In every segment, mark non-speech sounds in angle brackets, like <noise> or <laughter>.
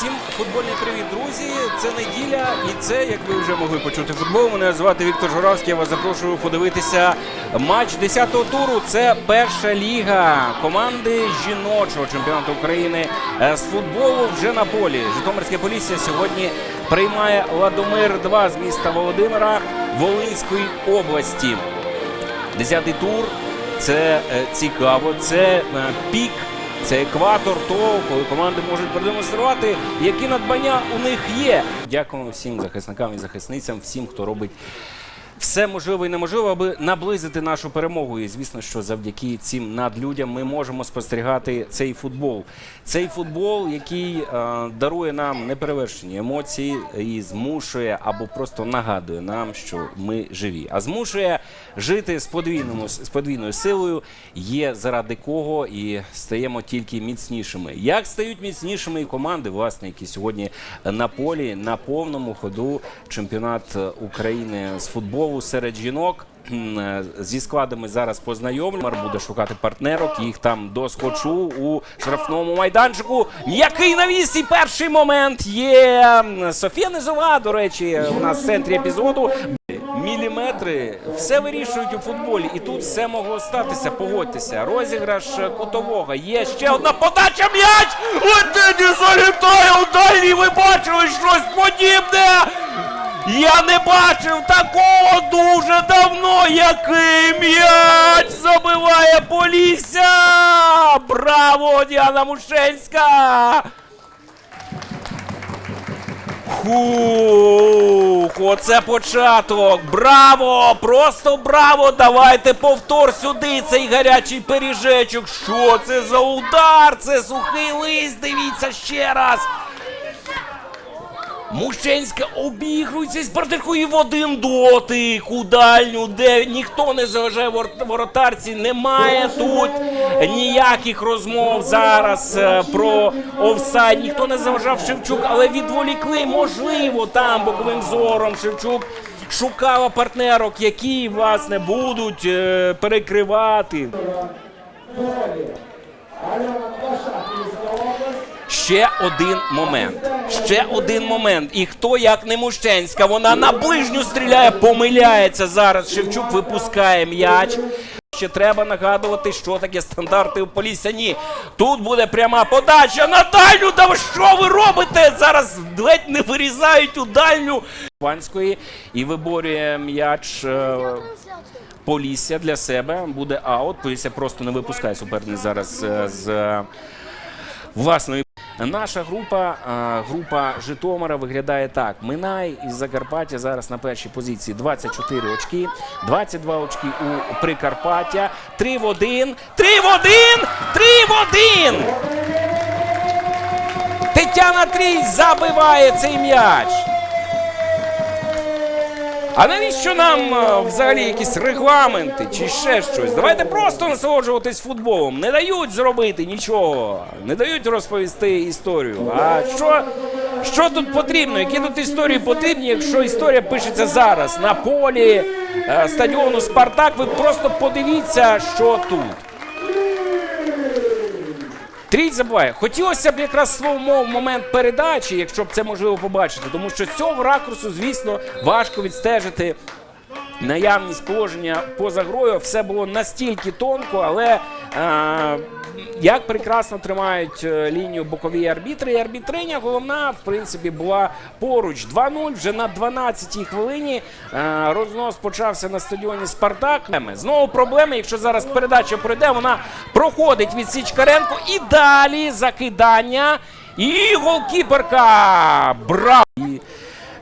Всім футбольний привіт, друзі. Це неділя, і це, як ви вже могли почути, футбол. Мене звати Віктор Журавський. Я вас запрошую подивитися матч 10-го туру. Це перша ліга команди жіночого чемпіонату України е, з футболу вже на полі. Житомирське Полісся сьогодні приймає Ладомир 2 з міста Володимира Волинської області. Десятий тур це е, цікаво, це е, пік, це екватор того, коли команди можуть продемонструвати, які надбання у них є. Дякуємо всім захисникам і захисницям, всім, хто робить все можливе і неможливе, аби наблизити нашу перемогу. І звісно, що завдяки цим надлюдям ми можемо спостерігати цей футбол. Цей футбол, який е, дарує нам неперевершені емоції і змушує або просто нагадує нам, що ми живі, а змушує жити з подвійному з подвійною силою. Є заради кого і стаємо тільки міцнішими. Як стають міцнішими і команди, власне, які сьогодні на полі на повному ходу чемпіонат України з футболу серед жінок. Е, Зі складами зараз познайомлю. Мар буде шукати партнерок. Їх там доскочу у штрафному майданчику. М'який навіс і перший момент є. Софія Низова, до речі, у нас в центрі епізоду. Міліметри все вирішують у футболі, і тут все могло статися. Погодьтеся. Розіграш кутового. Є ще одна подача. М'яч! Один залітає у дальній. Ви бачили щось подібне. Я не бачив такого дуже давно, який м'яч забиває Полісся! Браво, Діана Мушенська! Хух, оце початок. Браво! Просто браво! Давайте повтор сюди цей гарячий пиріжечок. Що це за удар? Це сухий лист. Дивіться ще раз. Мущенська обігрується з партикою в один дотик у дальню, де ніхто не заважає вор- воротарці. Немає тут ніяких розмов зараз е, про офсайд. Ніхто не заважав Шевчук, але відволікли, можливо, там боковим зором Шевчук. Шукала партнерок, які власне будуть е, перекривати. Ще один момент. Ще один момент. І хто як не Мущенська, вона на ближню стріляє, помиляється зараз. Шевчук випускає м'яч. Ще треба нагадувати, що таке стандарти у Полісся. Ні. Тут буде пряма подача на дальню. Та що ви робите? Зараз ледь не вирізають у дальню Панської і виборює м'яч. е, Полісся для себе буде аут. Полісся просто не випускає суперник зараз е, з е, власної. Наша група, е, група Житомира виглядає так. Минай із Закарпаття зараз на першій позиції 24 очки, 22 очки у Прикарпаття. 3 в 1, 3 в 1, 3 в 1! Тетяна Трій забиває цей м'яч. А навіщо нам е, взагалі якісь регламенти чи ще щось? Давайте просто насолоджуватись футболом. Не дають зробити нічого, не дають розповісти історію. А що, що тут потрібно? Які тут історії потрібні, якщо історія пишеться зараз на полі е, стадіону Спартак? Ви просто подивіться, що тут. Трій забуває. Хотілося б якраз свого момент передачі, якщо б це можливо побачити, тому що цього ракурсу, звісно, важко відстежити наявність положення поза грою. Все було настільки тонко, але як прекрасно тримають е, лінію бокові арбітри. І арбітриня головна, в принципі, була поруч. 2-0 вже на 12-й хвилині. Е, рознос почався на стадіоні Спартак. Знову проблеми. Якщо зараз передача пройде, вона проходить від Січкаренко і далі закидання. І голкіперка. Браво!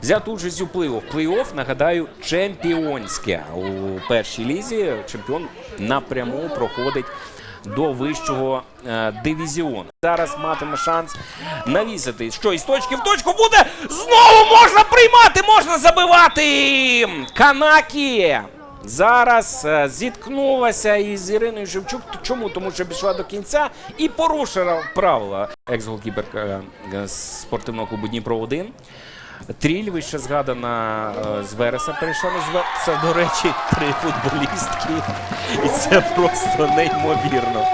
Взяти участь у плей-офф. Плей-офф, нагадаю, чемпіонське. У першій лізі чемпіон напряму проходить до вищого е, дивізіону. Зараз матиме шанс навісити. Що із точки в точку буде? Знову можна приймати, можна забивати! Канакі! Зараз е, зіткнулася із Іриною Шевчук. Чому? Тому що пішла до кінця і порушила правила екс-голкіперка е, спортивного клубу Дніпро 1. Тріль, вище згадана е, з Вереса перейшла на Звереса. До речі, три футболістки. І це просто неймовірно.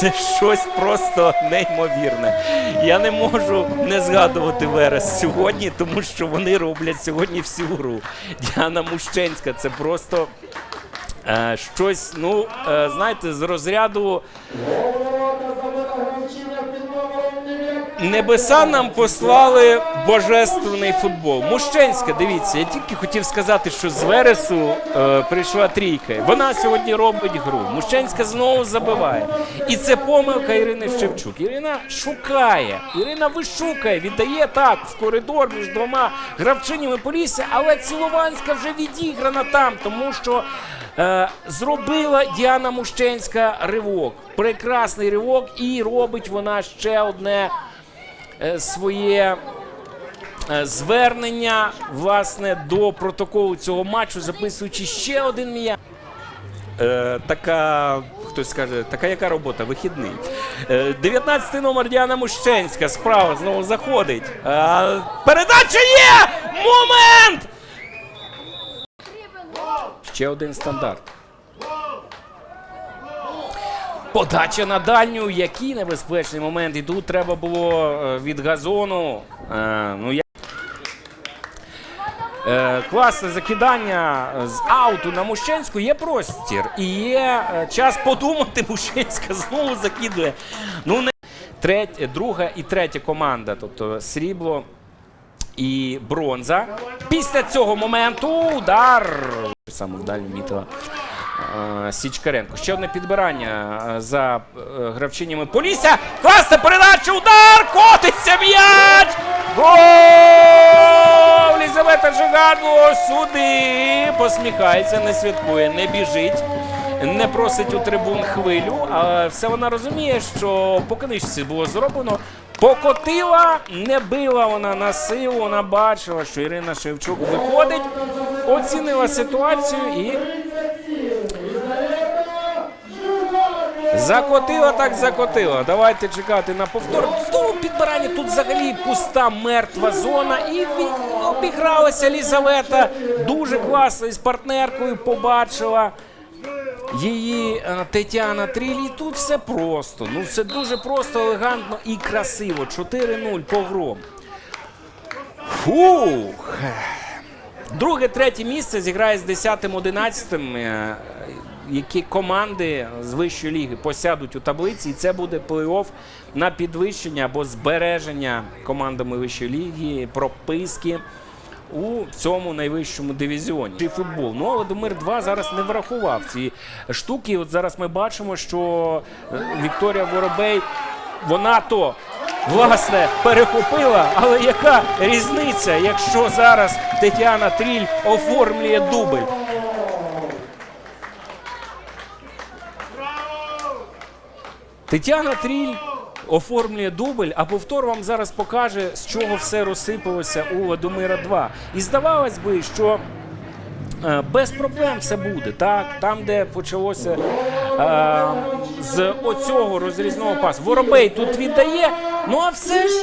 Це щось просто неймовірне. Я не можу не згадувати Верес сьогодні, тому що вони роблять сьогодні всю гру. Діана Мущенська це просто е, щось, ну, е, знаєте, з розряду. Небеса нам послали божественний футбол. Мущенська, дивіться, я тільки хотів сказати, що з Вересу е, прийшла трійка. Вона сьогодні робить гру. Мущенська знову забиває. І це помилка Ірини Шевчук. Ірина шукає. Ірина вишукає, віддає так в коридор між двома гравчинями Полісся, але Цілованська вже відіграна там, тому що. Е, зробила Діана Мущенська ривок. Прекрасний ривок, і робить вона ще одне своє е, звернення власне до протоколу цього матчу, записуючи ще один м'яч. Е, така, хтось скаже, така яка робота? Вихідний. Е, 19 номер Діана Мущенська. Справа знову заходить. Е, передача є! Момент! Ще один стандарт. Подача на дальню. Який небезпечний момент. І тут треба було е, від газону. Е, ну, я... Е, класне закидання з ауту на Мущенську. Є простір. І є е, час подумати. <laughs> Мущенська знову закидує. Ну, не... Третя, друга і третя команда. Тобто срібло і бронза. Після цього моменту удар. Саме дальню мітила Січкаренко. Ще одне підбирання е, за е, гравчинями Полісся. Класна передача, удар! Котиться м'яч! Гол! Лізавета Жигадло сюди. Посміхається, не святкує, не біжить. Не просить у трибун хвилю, а все вона розуміє, що по книжці було зроблено. Покотила, не била вона на силу, вона бачила, що Ірина Шевчук виходить, оцінила ситуацію і. Закотила, так закотила. Давайте чекати на повтор. Знову підбирання тут взагалі пуста мертва зона. І обігралася Лізавета. Дуже класно із партнеркою побачила її е, Тетяна Тріль. І тут все просто. Ну, все дуже просто, елегантно і красиво. 4-0 погром. Фух. Друге, третє місце зіграє з 10-11, е, які команди з вищої ліги посядуть у таблиці, і це буде плей-офф на підвищення або збереження командами вищої ліги, прописки у цьому найвищому дивізіоні. І футбол. Ну, але Домир 2 зараз не врахував ці штуки. От зараз ми бачимо, що е, Вікторія Воробей, вона то. Власне, перехопила, але яка різниця, якщо зараз Тетяна Тріль оформлює дубль? Тетяна Тріль оформлює дубль, а повтор вам зараз покаже, з чого все розсипалося у Ладомира 2. І здавалось би, що е, без проблем все буде. Так, там, де почалося е, з оцього розрізного пасу. Воробей тут віддає. Ну а все ж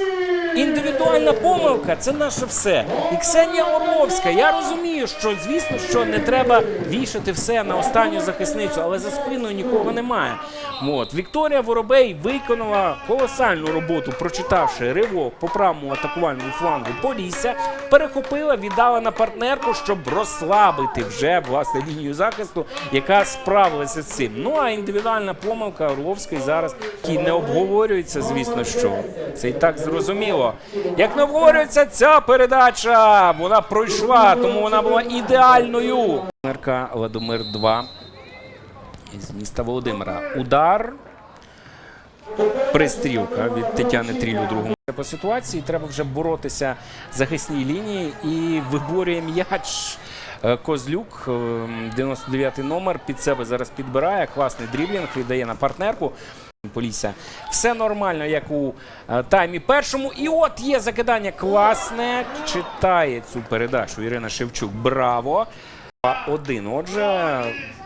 індивідуальна помилка це наше все. І Ксенія Орловська. Я розумію, що звісно, що не треба вішати все на останню захисницю, але за спиною нікого немає. От Вікторія Воробей виконала колосальну роботу, прочитавши ривок по правому атакувальному флангу Полісся, перехопила, віддала на партнерку, щоб розслабити вже власне лінію захисту, яка справилася з цим. Ну а індивідуальна помилка Орловської зараз і не обговорюється, звісно, що це і так зрозуміло. Як не обговорюється ця передача, вона пройшла, тому вона була ідеальною. Мерка Ладомир 2 із міста Володимира. Удар. Пристрілка від Тетяни Тріль другому. По ситуації треба вже боротися захисній лінії і виборює м'яч. Е, Козлюк, е, 99-й номер, під себе зараз підбирає. Класний дріблінг, віддає на партнерку. Полісся. Все нормально, як у е, таймі першому. І от є закидання класне. Читає цю передачу Ірина Шевчук. Браво! 2-1. Отже,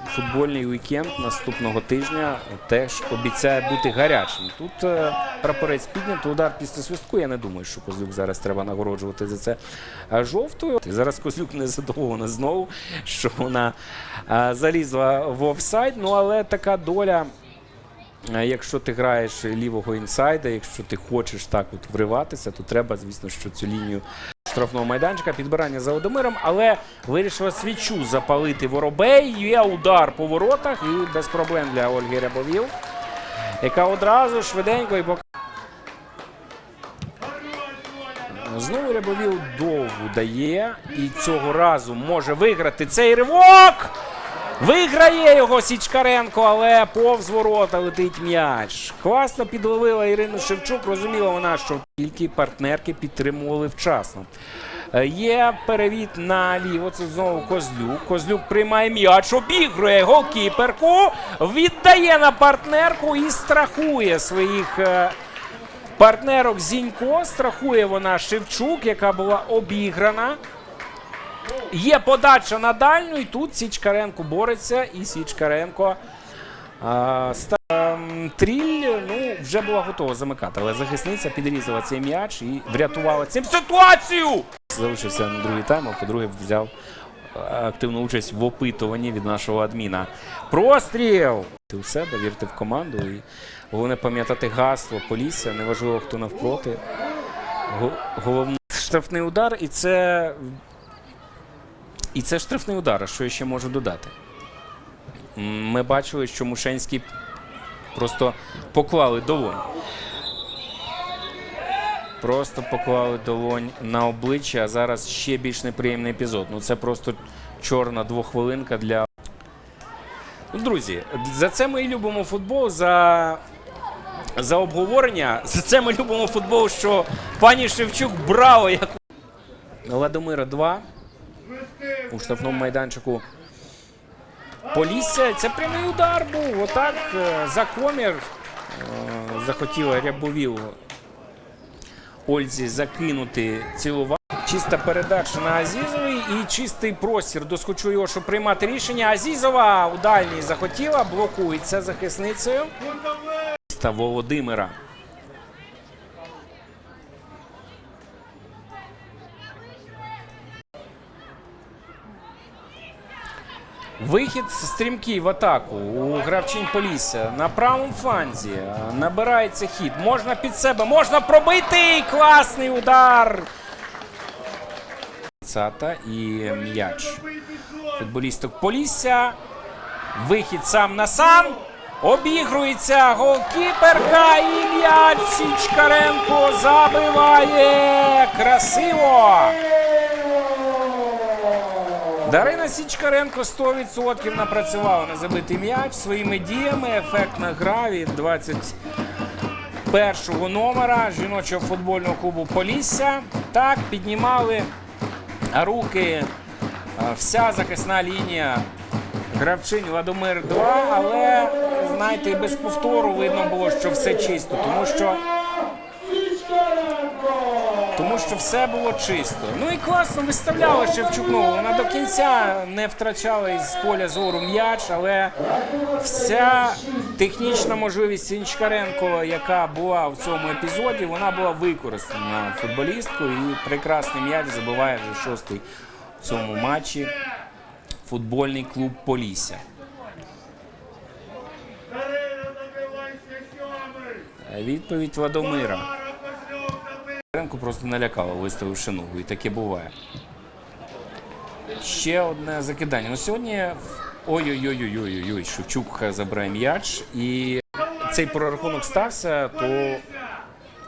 футбольний вікенд наступного тижня теж обіцяє бути гарячим. Тут е, прапорець піднято, удар після свистку. Я не думаю, що Козлюк зараз треба нагороджувати за це е, жовтою. І зараз Козлюк не задоволена знову, що вона залізла в офсайд. Ну але така доля якщо ти граєш лівого інсайда, якщо ти хочеш так от вриватися, то треба, звісно, що цю лінію штрафного майданчика, підбирання за Одомиром, але вирішила свічу запалити воробей. Є удар по воротах і без проблем для Ольги Рябовіл, яка одразу швиденько і пок... Знову Рябовіл довгу дає і цього разу може виграти цей ривок. Виграє його Січкаренко, але повз ворота летить м'яч. Класно підловила Ірину Шевчук. Розуміла вона, що тільки партнерки підтримували вчасно. Е, Є перевід наліво. Це знову Козлюк. Козлюк приймає м'яч, обігрує голкіперку, віддає на партнерку і страхує своїх е, партнерок Зінько. Страхує вона Шевчук, яка була обіграна. Є подача на дальню, і тут Січкаренко бореться, і Січкаренко а, ем, тріль ну, вже була готова замикати, але захисниця підрізала цей м'яч і врятувала цим ситуацію. Залишився на другий тайм, а по-друге, взяв е, активну участь в опитуванні від нашого адміна. Простріл! Ти у себе, вірте в команду. І головне пам'ятати гасло Полісся, неважливо, хто навпроти. Го- Головний штрафний удар, і це і це штрафний удар, що я ще можу додати. Ми бачили, що Мушенський просто поклали долонь. Просто поклали долонь на обличчя, а зараз ще більш неприємний епізод. Ну це просто чорна двохвилинка для. Ну, друзі, за це ми і любимо футбол, за, за обговорення. За це ми любимо футбол, що пані Шевчук браво! Як... Ладомира 2 у штрафному майданчику. Полісся. Це прямий удар був. Отак е, за комір е, захотіла Рябовіл Ользі закинути цілувати. Чиста передача на Азізовій і чистий простір. Доскочу його, щоб приймати рішення. Азізова у дальній захотіла, блокується захисницею. Та Володимира. Вихід стрімкий в атаку у гравчинь Полісся на правому фланзі. е, Набирається хід. Можна під себе, можна пробити. Класний удар. Цата і м'яч. Футболісток Полісся. Вихід сам на сам. Обігрується голкіперка і м'яч забиває. Красиво. Дарина Січкаренко 100% напрацювала на забитий м'яч своїми діями. Ефектна гра від 21-го номера жіночого футбольного клубу Полісся. Так, піднімали руки вся захисна лінія гравчинь Ладомир 2, але знаєте, без повтору видно було, що все чисто, тому що. Тому що все було чисто. Ну і класно виставляла Шевчукнову. Вона до кінця не втрачала із поля зору м'яч, але вся технічна можливість Сінчкаренко, яка була в цьому епізоді, вона була використана футболісткою. І прекрасний м'яч забиває вже шостий в цьому матчі футбольний клуб Полісся. Відповідь Владомира. Ренко просто налякало, виставивши ногу, і таке буває. Ще одне закидання. Ну сьогодні ой-ой-ой-ой-ой-ой, Шевчук забирає м'яч. І цей прорахунок стався, то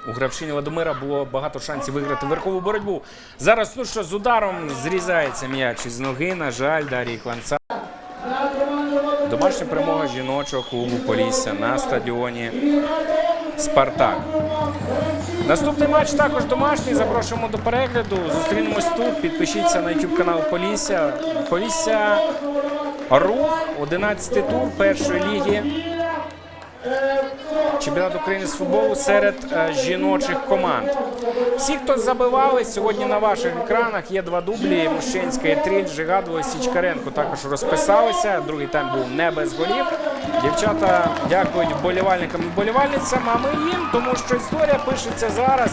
у гравчині Ладомира було багато шансів виграти верхову боротьбу. Зараз ну що з ударом зрізається м'яч із ноги. На жаль, Дарії Кланца. Домашня перемога жіночого клубу Полісся на стадіоні Спартак. Наступний матч також домашній. Запрошуємо до перегляду. Зустрінемось тут. Підпишіться на YouTube канал Полісся. Полісся Рух, 11 тур першої ліги. Чемпіонат України з футболу серед е, жіночих команд. Всі, хто забивали сьогодні на ваших екранах, є два дублі. Мушенська і Тріль, Жигадова, Січкаренко також розписалися. Другий тайм був не без голів. Дівчата дякують вболівальникам і вболівальницям, а ми їм, тому що історія пишеться зараз.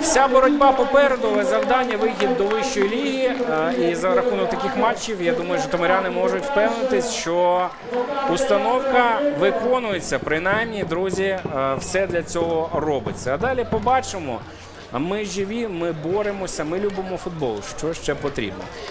Вся боротьба попереду, завдання вихід до вищої ліги. Е, І за рахунок таких матчів, я думаю, житомиряни можуть впевнитись, що установка виконується. Принаймні, друзі, е, все для цього робиться. А далі побачимо. А Ми живі, ми боремося, ми любимо футбол. Що ще потрібно?